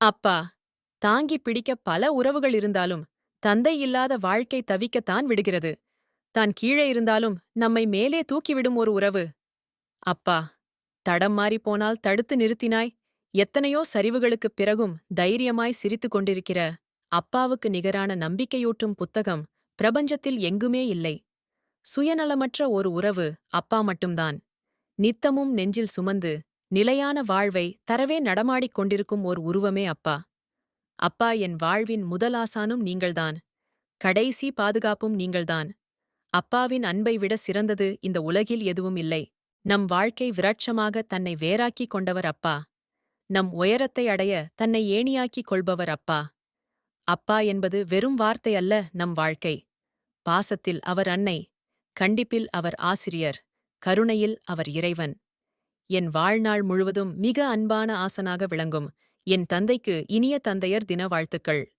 அப்பா தாங்கி பிடிக்க பல உறவுகள் இருந்தாலும் தந்தை இல்லாத வாழ்க்கை தவிக்கத்தான் விடுகிறது. தான் கீழே இருந்தாலும் நம்மை மேலே தூக்கிவிடும் ஒரு உறவு. அப்பா தடம் மாறி போனால் தடுத்து நிறுத்தினாய். எத்தனையோ சரிவுகளுக்குப் பிறகும் தைரியமாய் சிரித்துக் கொண்டிருக்கிற அப்பாவுக்கு நிகரான நம்பிக்கையூட்டும் புத்தகம் பிரபஞ்சத்தில் எங்குமே இல்லை. சுயநலமற்ற ஒரு உறவு அப்பா மட்டும்தான். நித்தமும் நெஞ்சில் சுமந்து நிலையான வாழ்வை தரவே நடமாடிக் கொண்டிருக்கும் ஓர் உருவமே அப்பா. அப்பா என் வாழ்வின் முதலாசானும் நீங்கள்தான். கடைசி பாதுகாப்பும் நீங்கள்தான். அப்பாவின் அன்பை விட சிறந்தது இந்த உலகில் எதுவும் இல்லை. நம் வாழ்க்கை விராட்சமாக தன்னை வேறாக்கிக் கொண்டவர் அப்பா. நம் உயரத்தை அடைய தன்னை ஏணியாக்கிக் கொள்பவர் அப்பா. அப்பா என்பது வெறும் வார்த்தை அல்ல நம் வாழ்க்கை. பாசத்தில் அவர் அன்னை கண்டிப்பில் அவர் ஆசிரியர் கருணையில் அவர் இறைவன். என் வாழ்நாள் முழுவதும் மிக அன்பான ஆசனாக விளங்கும். என் தந்தைக்கு இனிய தந்தையர் தின வாழ்த்துக்கள்.